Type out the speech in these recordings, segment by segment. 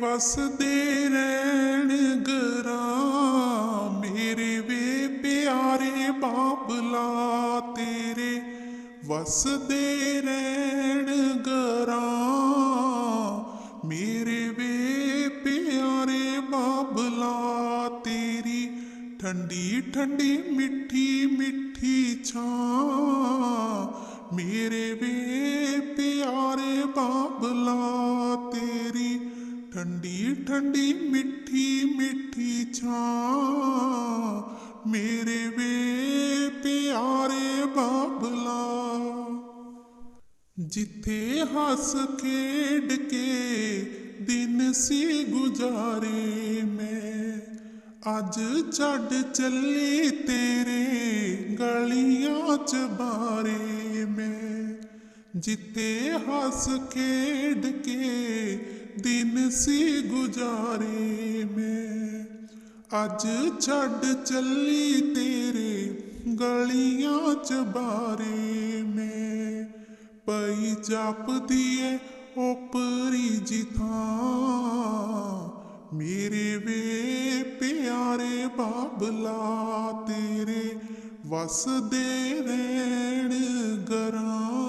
ਵਸਦੇ ਰਹਿਣ ਗਰਾਂ, ਮੇਰੇ ਵੇ ਪਿਆਰੇ ਬਾਬਲਾ, ਤੇਰੇ ਵਸਦੇ ਰਹਿਣ ਗਰਾਂ, ਮੇਰੇ ਵੇ ਪਿਆਰੇ ਬਾਬਲਾ, ਤੇਰੀ ਠੰਡੀ ਠੰਡੀ ਮਿੱਠੀ ਮਿੱਠੀ ਛਾਂ, ਮੇਰੇ ਵੇ ਪਿਆਰੇ ਬਾਬਲਾ, ਤੇਰੀ ਠੰਡੀ ਠੰਡੀ ਮਿੱਠੀ ਮਿੱਠੀ ਛਾਂ। ਮੇਰੇ ਵੇ ਪਿਆਰੇ ਬਾਬਲਾ, ਜਿੱਥੇ ਹੱਸ ਖੇਡ ਕੇ ਦਿਨ ਸੀ ਗੁਜ਼ਾਰੇ ਮੈਂ, ਅੱਜ ਛੱਡ ਚੱਲੀ ਤੇਰੇ ਗਲੀਆਂ ਚ ਬਾਰੇ ਮੈਂ। ਜਿੱਥੇ ਹੱਸ ਖੇਡ ਕੇ ਦਿਨ ਸੀ ਗੁਜ਼ਾਰੇ ਮੈਂ। ਅੱਜ ਛੱਡ ਚੱਲੀ ਤੇਰੇ ਗਲੀਆਂ ਚ ਬਾਰੇ ਮੈਂ। ਪਈ ਜਾਪਦੀ ਏ ਉਪਰੀ ਜਿਥਾਂ ਮੇਰੇ ਵੇ ਪਿਆਰੇ ਬਾਬਲਾ ਤੇਰੇ ਵਸਦੇ ਰਹਿਣ ਗਰਾਂ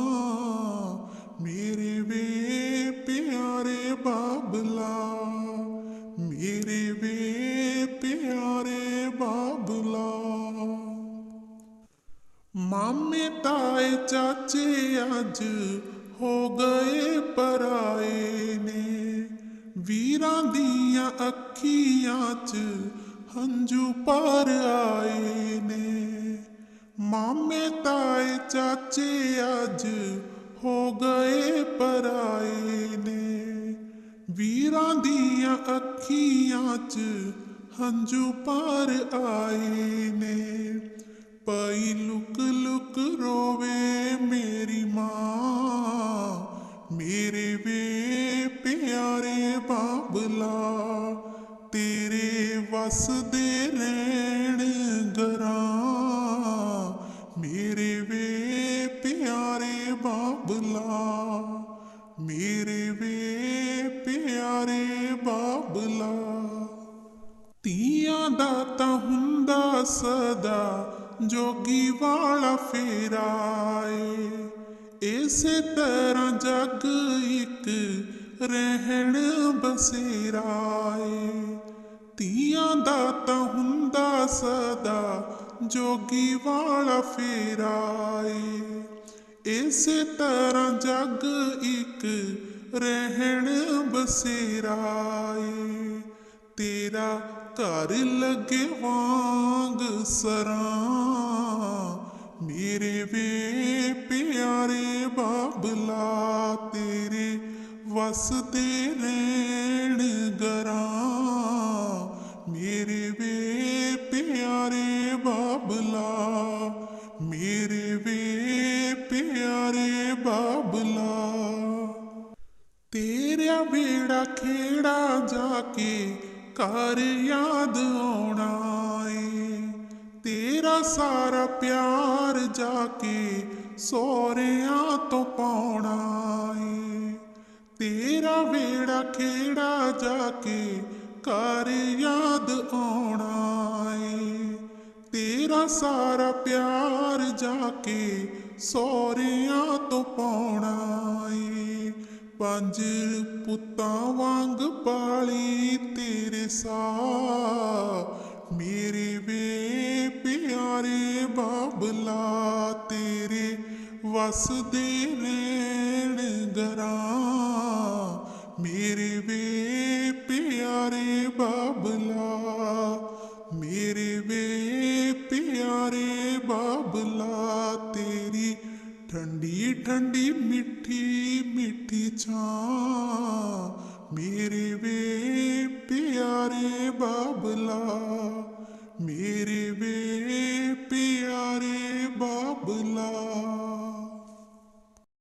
ਮੇਰੇ ਵੇ ਪਿਆਰੇ ਬਾਬਲਾ, ਮੇਰੇ ਵੇ ਪਿਆਰੇ ਬਾਬਲਾ। ਮਾਮੇ ਤਾਏ ਚਾਚੇ ਅੱਜ ਹੋ ਗਏ ਪਰਾਏ ਨੇ। ਵੀਰਾਂ ਦੀਆਂ ਅੱਖੀਆਂ 'ਚ ਹੰਝੂ ਭਰ ਆਏ ਨੇ। ਮਾਮੇ ਤਾਏ ਚਾਚੇ ਅੱਜ ਹੋ ਗਏ ਪਰਾਏ ਨੇ। ਵੀਰਾਂ ਦੀਆਂ ਅੱਖੀਆਂ 'ਚ ਹੰਝੂ ਭਰ ਆਏ ਨੇ। ਪਈ ਲੁਕ ਲੁਕ ਰੋਵੇ ਮੇਰੀ ਮਾਂ। ਮੇਰੇ ਵੇ ਪਿਆਰੇ ਬਾਬਲਾ, ਤੇਰੇ ਵਸਦੇ ਦਾਤਾ ਹੁੰਦਾ ਸਦਾ, ਜੋਗੀ ਵਾਲਾ ਫੇਰਾਏ। ਇਸੇ ਤਰ੍ਹਾਂ ਜਗ ਇੱਕ ਰਹਿਣ ਬਸੇਰਾਏ। ਧੀਆਂ ਦਾ ਤਾਂ ਹੁੰਦਾ ਸਦਾ, ਜੋਗੀ ਵਾਲਾ ਫੇਰਾਏ। ਇਸੇ ਤਰ੍ਹਾਂ ਜਗ ਇੱਕ ਰਹਿਣ ਬਸੇਰਾਏ। ਤੇਰਾ ਘਰ ਲੱਗੇ ਵਾਂਗ ਸਰਾਂ। ਮੇਰੇ ਵੇ ਪਿਆਰੇ ਬਾਬਲਾ, ਤੇਰੇ ਵਸਦੇ ਰਹਿਣ ਗਰਾਂ। ਮੇਰੇ ਵੇ ਪਿਆਰੇ ਬਾਬਲਾ, ਮੇਰੇ ਵੇ ਪਿਆਰੇ ਬਾਬਲਾ। ਤੇਰਾ ਬੇੜਾ ਖੇੜਾ ਜਾ ਕੇ ਘਰ ਯਾਦ ਆਉਣਾ ਏ। ਤੇਰਾ ਸਾਰਾ ਪਿਆਰ ਜਾ ਕੇ ਸੋਹਰਿਆਂ ਤੋਂ ਪਾਉਣਾ ਏ। ਤੇਰਾ ਵੇੜਾ ਖੇੜਾ ਜਾ ਕੇ ਘਰ ਯਾਦ ਆਉਣਾ ਏ। ਤੇਰਾ ਸਾਰਾ ਪਿਆਰ ਜਾ ਕੇ ਸੋਹਰਿਆਂ ਤੋਂ ਪਾਉਣਾ ਏ। ਪੰਜ ਪੁੱਤਾਂ ਵਾਂਗ ਪਾਲੀ ਤੇਰੇ ਸਾ ਮੇਰੇ ਵੇ ਪਿਆਰੇ ਬਾਬਲਾ, ਤੇਰੇ ਵਸਦੇ ਰਹਿਣ ਗਰਾਂ। ਮੇਰੇ ਵੇ ਪਿਆਰੇ ਬਾਬਲਾ, ਮੇਰੇ ਵੇ ਪਿਆਰੇ ਬਾਬਲਾ ਬਾਬਲਾ ਮੇਰੇ ਵੇ